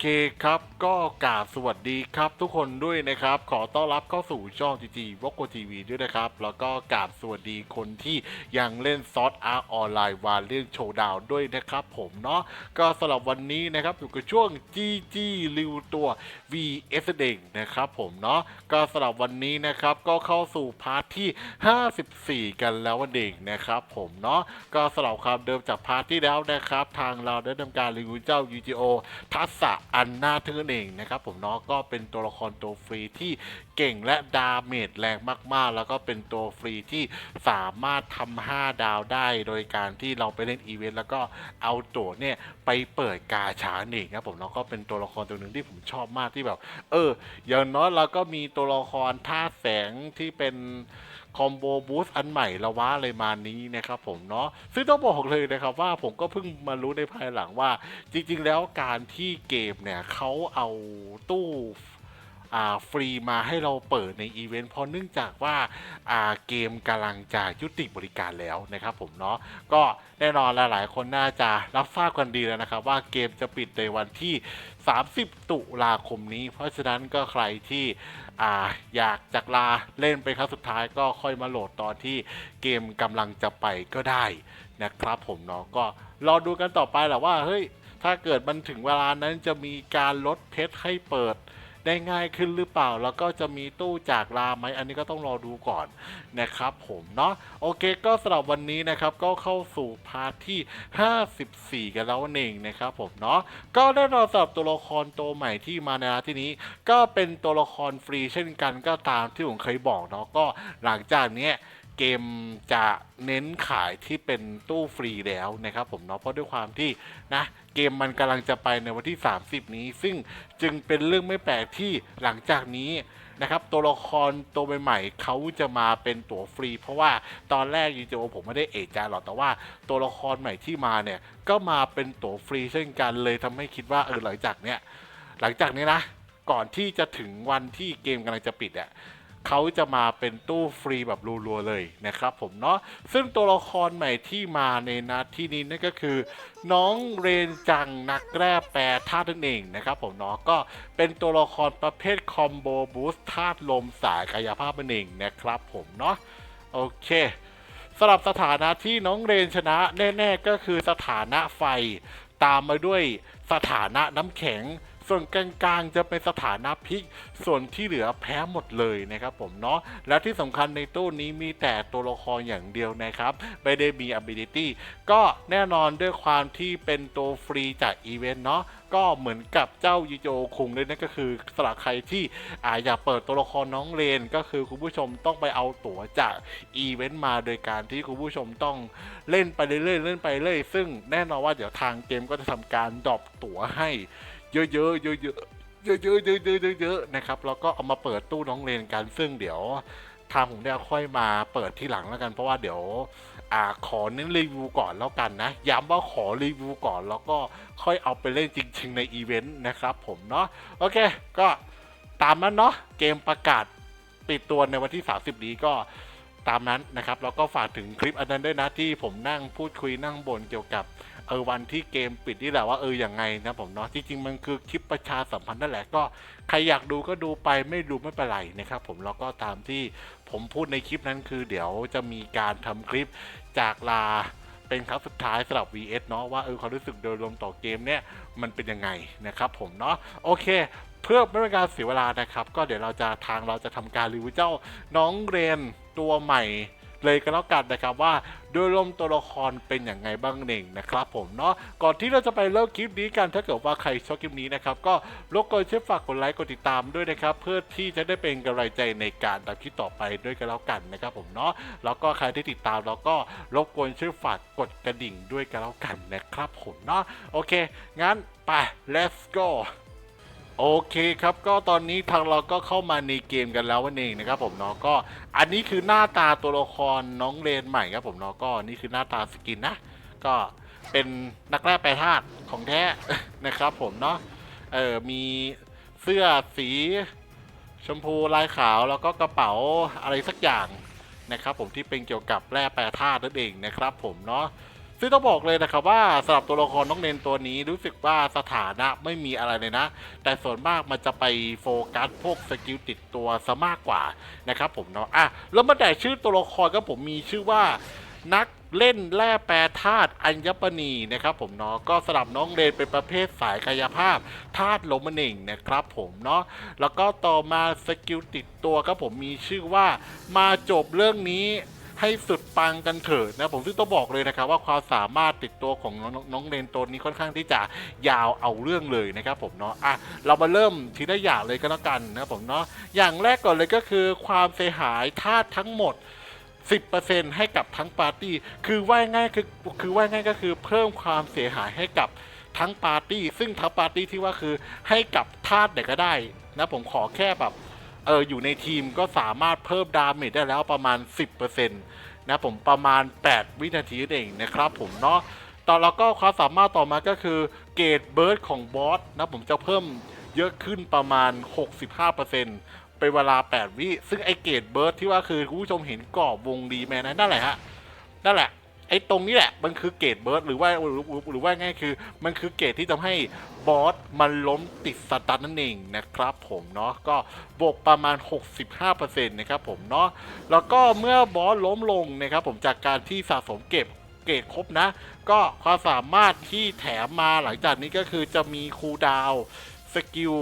เคครับ ก็กราบสวัสดีครับทุกคนด้วยนะครับ ขอต้อนรับเข้าสู่ช่องจีจีวอกโกทีวีด้วยนะครับ แล้วก็กราบสวัสดีคนที่ยังเล่นซอสอาร์ออนไลน์วาเรื่องโชว์ดาวด้วยนะครับผมเนาะก็สำหรับวันนี้นะครับอยู่กับช่วง GG ริวตัว VS เด็กนะครับผมเนาะก็สำหรับวันนี้นะครับก็เข้าสู่พาร์ทที่ 54 กันแล้ววันเด็กนะครับผมเนาะก็สำหรับความเดิมจากพาร์ทที่แล้วนะครับ ทางเราได้ทำการรีวิวเจ้า UGO ทัศะอันน่าทึ่งนเองนะครับผมเนาะก็เป็นตัวละครตัวฟรีที่เก่งและดาเมจแรงมากๆ แล้วก็เป็นตัวฟรีที่สามารถทำ5ดาวได้ โดยการที่เราไปเล่นอีเวนต์แล้วก็เอาตัวเนี่ยไปเปิดกาชาเองนะครับผมเนาะก็เป็นตัวละครตัวหนึ่งที่ผมชอบมากที่แบบ เออ อย่างน้อยเราก็มีตัวละครท่าแสงที่เป็น คอมโบบูสต์อันใหม่ละวะอะไรมานี้นะครับผมเนาะซึ่งต้องบอกเลยนะครับว่าผมก็เพิ่งมารู้ในภายหลังว่า จริง ๆ แล้วการที่เกมเนี่ยเขาเอาตู้อ่าฟรีมาให้เราเปิดในอีเวนต์เพราะเนื่องจากว่าอ่าเกมกำลังจะยุติบริการแล้วนะครับผมเนาะก็แน่นอนหลายๆ คนน่าจะรับทราบกันดีแล้วนะครับ ว่าเกมจะปิดในวันที่ 30 ตุลาคมนี้ เพราะฉะนั้นก็ใครที่ อ่าอยากจากลาเล่นเป็นครั้งสุดท้ายก็ค่อยมาโหลดตอนที่เกมกำลังจะไปก็ได้นะครับผมเนาะก็รอดูกันต่อไปแหละว่าเฮ้ยถ้าเกิดมันถึงเวลานั้นจะมีการลดเพชรให้เปิด ได้ง่ายขึ้นหรือเปล่า แล้วก็จะมีตู้จากลาไหมอันนี้ก็ต้องรอดูก่อนนะครับผมเนาะโอเคก็สำหรับวันนี้นะครับก็เข้าสู่พาร์ทที่ 54 กันแล้วนั่นเองนะครับผมเนาะก็ได้รอสำหรับตัวละครตัวใหม่ที่มาในที่นี้ ก็เป็นตัวละครฟรีเช่นกันก็ตามที่ผมเคยบอกเนาะก็หลังจากนี้ เกมจะเน้นขายที่เป็นตู้ฟรีแล้วนะครับผมเนาะเพราะด้วยความที่นะเกมมันกำลังจะไปในวันที่ 30 นี้ ซึ่งจึงเป็นเรื่องไม่แปลกที่หลังจากนี้นะครับตัวละครตัวใหม่ๆเขาจะมาเป็นตัวฟรี เพราะว่าตอนแรกยูโจผมไม่ได้เอะใจหรอกแต่ว่าตัวละครใหม่ที่มาเนี่ยก็มาเป็นตัวฟรีเช่นกันเลยทำให้คิดว่าเออหลังจากเนี้ยหลังจากนี้นะก่อนที่จะถึงวันที่เกมกำลังจะปิดอะ เขาจะมาเป็นตู้ฟรีแบบรัวๆเลยนะครับผมเนาะซึ่งตัวละครใหม่ที่มาในนัดที่นี้นั่นก็คือ น้องเรนจังนักแร่แปรธาตุนั่นเองนะครับผมเนาะก็เป็นตัวละครประเภทคอมโบบูสต์ธาตุลมสายกายภาพนั่นเองนะครับผมเนาะโอเคสำหรับสถานะที่น้องเรนชนะแน่ ๆ ก็คือสถานะไฟตามมาด้วยสถานะน้ำแข็ง ส่วนกลางๆจะเป็นสถานะพลิก ส่วนที่เหลือแพ้หมดเลยนะครับผมเนาะและที่สำคัญในตู้นี้มีแต่ตัวละครอย่างเดียวนะครับไม่ได้มี ability ก็แน่นอนด้วยความที่เป็นตัวฟรีจากอีเวนต์เนาะก็เหมือนกับเจ้ายูโจคุงเลยนั่นก็คือสำหรับใครที่อาอยากเปิดตัวละครน้องเรนก็คือคุณผู้ชมต้องไปเอาตั๋วจากอีเวนต์มาโดยการที่คุณผู้ชมต้องเล่นไปเรื่อยๆเล่นไปเรื่อยซึ่งแน่นอนว่าเดี๋ยวทางเกมก็จะทำการดรอปตั๋วให้ เยอะๆเยอะๆเยอะๆเยอะๆเยอะๆเยอะนะครับแล้วก็เอามาเปิดตู้น้องเรนกันซึ่งเดี๋ยวทางผมเนี่ยค่อยมาเปิดที่หลังแล้วกัน เพราะว่าเดี๋ยวอ่าขอเน้นรีวิวก่อนแล้วกันนะย้ำว่าขอรีวิวก่อนแล้วก็ค่อยเอาไปเล่นจริง ๆ ในอีเวนต์นะครับผมเนาะโอเค ก็ตามนั้นเนาะเกมประกาศปิดตัวในวันที่ 30 นี้ก็ตามนั้นนะครับแล้วก็ฝากถึงคลิปอันนั้นด้วยนะที่ผมนั่งพูดคุยนั่งบ่นเกี่ยวกับ เออวันที่เกมปิดนี่แหละว่าเอออย่างไงนะผมเนาะจริงๆมันคือคลิปประชาสัมพันธ์นั่นแหละก็ใครอยากดูก็ดูไปไม่ดูไม่เป็นไรนะครับผมแล้วก็ตามที่ผมพูดในคลิปนั้นคือ เดี๋ยวจะมีการทำคลิปจากลาเป็นครั้งสุดท้ายสำหรับ VS เนาะว่าเออความรู้สึกโดยรวมต่อเกมเนี่ยมันเป็นยังไงนะครับผมเนาะโอเคเพื่อไม่เป็นการเสียเวลานะครับ ก็เดี๋ยวเราจะทางเราจะทำการรีวิวเจ้าน้องเรนตัวใหม่ เลยก็แล้วกันนะครับว่าโดยรวมตัวละครเป็นอย่างไงบ้างเองนะครับผมเนาะก่อนที่เราจะไปเริ่มคลิปนี้กันถ้าเกิดว่าใครชอบคลิปนี้นะครับก็รบกวนช่วยฝากกดไลค์กดติดตามด้วยนะครับเพื่อที่จะได้เป็นกำลังใจในการทำคลิปต่อไปด้วยกันแล้วกันนะครับผมเนาะแล้วก็ใครที่ติดตามเราก็รบกวนช่วยฝากกดกระดิ่งด้วยกันแล้วกันนะครับผมเนาะโอเค งั้นไป let's go โอเคครับก็ตอนนี้ทางเราก็เข้ามาในเกมกันแล้วนั่นเองนะครับผมเนาะก็อันนี้คือหน้าตาตัวละครน้องเรนใหม่ครับผมเนาะก็นี่คือหน้าตาสกินนะก็เป็นนักแร่แปรธาตุของแท้นะครับผมเนาะเออมีเสื้อสีชมพูลายขาวแล้วก็กระเป๋าอะไรสักอย่างนะครับผมที่เป็นเกี่ยวกับแร่แปรธาตุนั่นเองนะครับผมเนาะ ซึ่งต้องบอกเลยนะครับว่าสำหรับตัวละครน้องเนนตัวนี้รู้สึกว่าสถานะไม่มีอะไรเลยนะ แต่ส่วนมากมันจะไปโฟกัสพวกสกิลติดตัวซะมากกว่านะครับผมเนาะอะแล้วมาแต่ชื่อตัวละครก็ผมมีชื่อว่านักเล่นแร่แปรธาตุอัญปณีนะครับผมเนาะก็สลับน้องเรนเป็นประเภทสายกายภาพธาตุลมนเองนะครับผมเนาะแล้วก็ต่อมาสกิลติดตัวครับผมมีชื่อว่ามาจบเรื่องนี้ ให้สุดปังกันเถิดนะผมซึ่งต้องบอกเลยนะครับว่าความสามารถติดตัวของน้องเรนตัวนี้ค่อนข้างที่จะยาวเอาเรื่องเลยนะครับผมเนาะอะเรามาเริ่มทีละอย่างเลยก็แล้วกันนะครับผมเนาะอย่างแรกก่อนเลยก็คือความเสียหายธาตุทั้งหมด10%ให้กับทั้งปาร์ตี้ คือว่าง่ายคือคือว่าง่ายก็คือเพิ่มความเสียหายให้กับทั้งปาร์ตี้ ซึ่งทั้งปาร์ตี้ที่ว่าคือให้กับธาตุไหนก็ได้นะผมขอแค่แบบเอออยู่ในทีมก็สามารถเพิ่มดาเมจได้แล้วประมาณ 10%นะผมประมาณ 8 วินาทีเองนะครับผมเนาะต่อแล้วก็ความสามารถต่อมาก็คือเกรดเบิร์ดของบอสนะผมจะเพิ่มเยอะขึ้นประมาณ 65%เป็นเวลา 8 วิ ซึ่งไอเกตเบิร์ดที่ว่าคือคุณผู้ชมเห็นกรอบวงรีแมนนั่นแหละฮะ นั่นแหละ ไอ้ตรงนี้แหละมันคือเกตเบิร์ดหรือว่าหรือหรือว่าง่ายคือ มันคือเกตที่ทำให้บอสมันล้มติดสตันนั่นเองนะครับผมเนาะก็บวกประมาณ 65%นะครับผมเนาะแล้วก็เมื่อบอสล้มลงนะครับผมจากการที่สะสมเก็บเกรดครบนะ ก็ความสามารถที่แถมมาหลังจากนี้ก็คือจะมีคูลดาวสกิล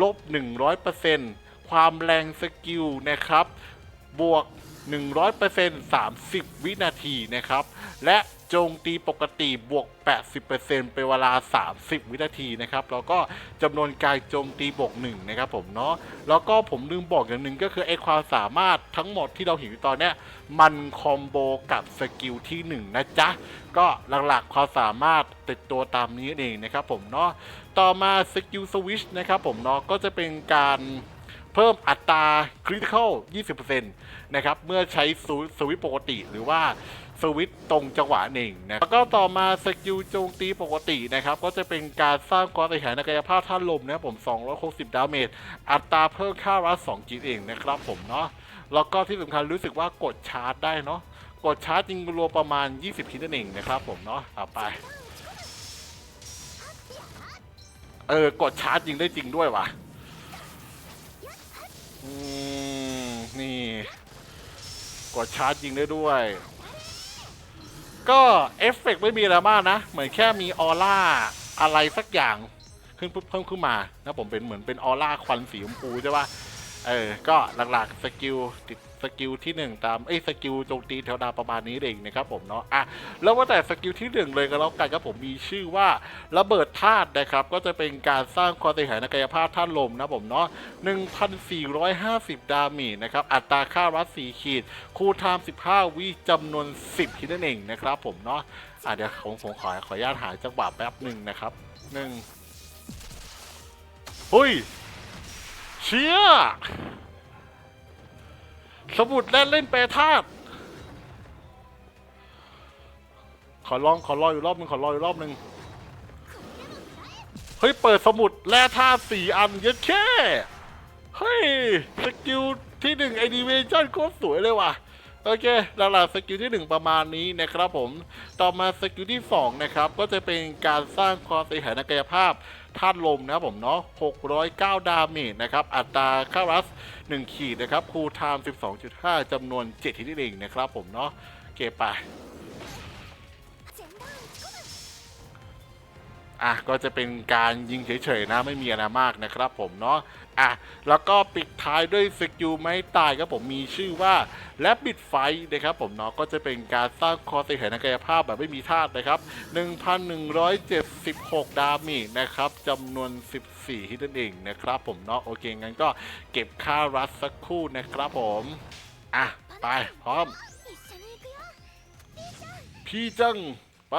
ลบ 100%ความแรงสกิลนะครับ บวก 100% 30 วินาทีนะครับ และโจมตีปกติบวก 80%เป็นเวลา 30 วินาทีนะครับ แล้วก็จำนวนการโจมตีบวก1นะครับผมเนาะ แล้วก็ผมลืมบอกอย่างหนึ่งก็คือไอความสามารถทั้งหมดที่เราเห็นอยู่ตอนเนี้ยมันคอมโบกับสกิลที่ 1 นะจ๊ะ ก็หลักๆความสามารถติดตัวตามนี้เองนะครับผมเนาะ ต่อมาสกิลสวิชนะครับผมเนาะ ก็จะเป็นการ เพิ่มอัตราคริติคอล20%นะครับเมื่อใช้สวิสวิตปกติหรือว่าสวิตตรงจังหวะหนึ่งนะแล้วก็ต่อมาสกิลโจมตีปกตินะครับก็จะเป็นการสร้างความเสียหายในกายภาพท่านลมนะผม 260 ดาเมจอัตราเพิ่มค่ารัส2กินเองนะครับผมเนาะแล้วก็ที่สำคัญรู้สึกว่ากดชาร์จได้เนาะกดชาร์จจริงรวมประมาณ 20คิดนั่นเองนะครับผมเนาะเอไปเออกดชาร์จจริงได้จริงด้วยว่ะ อืมนี่ กดชาร์จยิงได้ด้วย ก็เอฟเฟกต์ไม่มีอะไรมากนะ เหมือนแค่มีออร่าอะไรสักอย่างขึ้นเพิ่มขึ้นมานะผมเป็นเหมือนเป็นออร่าควันสีชมพูใช่ปะเออ ก็หลักๆสกิลติด กิลที่หนึ่งตามเอ้สกิลโจมตีแถวดาวประมาณนี้เองนะครับผมเนาะอะแล้วว่าแต่สกิลที่หนึ่งเลยก็แล้วกันครับผมมีชื่อว่าระเบิดธาตุนะครับก็จะเป็นการสร้างความเสียหายในกายภาพธาตุลมนะผมเนาะ1,450 ดาเมจนะครับอัตราค่ารัด4ขีด คูณไทม์15 วิจำนวน 10คิดนั่นเองนะครับผมเนาะอะเดี๋ยวผมผมขอขออนุญาตหาจังหวะแป๊บหนึ่งนะครับหนึ่งเฮ้ยเชี่ย สมุดแล่นเล่นแปรธาตุขอลองขอรออยู่รอบหนึงขอรออยู่รอบหนึงเฮ้ย เปิดสมุดแร่ธาตุสี่อันเยัดแค่เฮ้ย สกิลที่หนึ่งไอดีเวชั่นโคตรสวยเลยว่ะ โอเคหลักๆสกิลที่หนึ่งประมาณนี้นะครับผมต่อมาสกิลที่สองนะครับก็จะเป็นการสร้างความเสียหายในกายภาพธาตุลมนะครับผมเนาะ 609 ดาเมจนะครับ อัตราค่ารัส 1 ขีดนะครับ คูลไทม์ 12.5 จำนวน 7 ทีนี่เองนะครับผมเนาะ เก็บไป อะก็จะเป็นการยิงเฉยๆนะไม่มีอะไรมากนะครับผมเนาะอะแล้วก็ปิดท้ายด้วยสกิลไม่ตายครับผมมีชื่อว่าและบิดไฟนะครับผมเนาะก็จะเป็นการสร้างคอเสียหายกายภาพแบบไม่มีธาตุนะครับ 1,176 ดาเมจนะครับจำนวน 14ฮิตนั่นเองนะครับผมเนาะโอเคงั้นก็เก็บค่ารัสสักคู่นะครับผมอะไปพร้อม พี่จังไป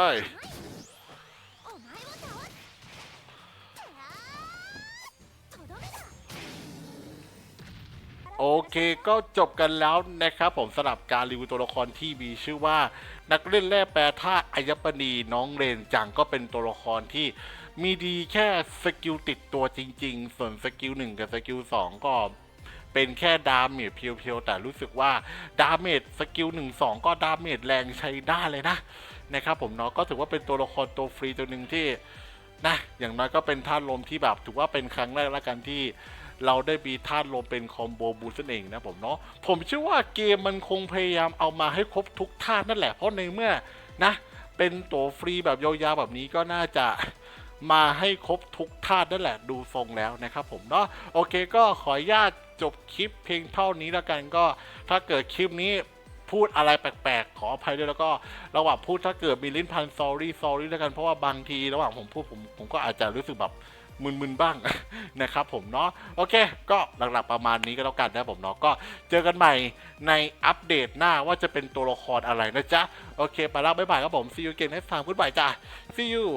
โอเคก็จบกันแล้วนะครับผมสำหรับการรีวิวตัวละครที่มีชื่อว่า นักเล่นแร่แปรธาตุอัญปณีน้องเรนจังก็เป็นตัวละครที่มีดีแค่สกิลติดตัวจริง ๆ ส่วนสกิลหนึ่งกับสกิลสองก็เป็นแค่ดาเมจเพียวๆแต่รู้สึกว่าดาเมจสกิลหนึ่งสองก็ดาเมจแรงใช้ได้เลยนะนะครับผมเนาะก็ถือว่าเป็นตัวละครตัวฟรีตัวหนึ่งที่นะอย่างน้อยก็เป็นธาตุลมที่แบบถือว่าเป็นครั้งแรกแล้วกันที่ เราได้มีธาตุลมเป็นคอมโบบูสนั่นเองนะผมเนาะผมเชื่อว่าเกมมันคงพยายามเอามาให้ครบทุกธาตุนั่นแหละเพราะในเมื่อนะเป็นตัวฟรีแบบยาวๆแบบนี้ก็น่าจะมาให้ครบทุกธาตุนั่นแหละดูทรงแล้วนะครับผมเนาะโอเคก็ขออนุญาตจบคลิปเพียงเท่านี้แล้วกันก็ ถ้าเกิดคลิปนี้พูดอะไรแปลกๆ ขออภัยด้วยแล้วก็ระหว่างพูดถ้าเกิดมีลิ้นพัน sorry sorry แล้วกันเพราะว่าบางที ระหว่างผมพูดผมผมก็อาจจะรู้สึกแบบ มึนๆบ้างนะครับผมเนาะโอเค ก็หลักๆประมาณนี้ก็แล้วกันนะผมเนาะก็เจอกันใหม่ในอัปเดตหน้าว่าจะเป็นตัวละครอะไรนะจ๊ะโอเคไปแล้วบ๊ายบายครับผมซีอูเกนให้ฟังพูดบ่ายจ้า see you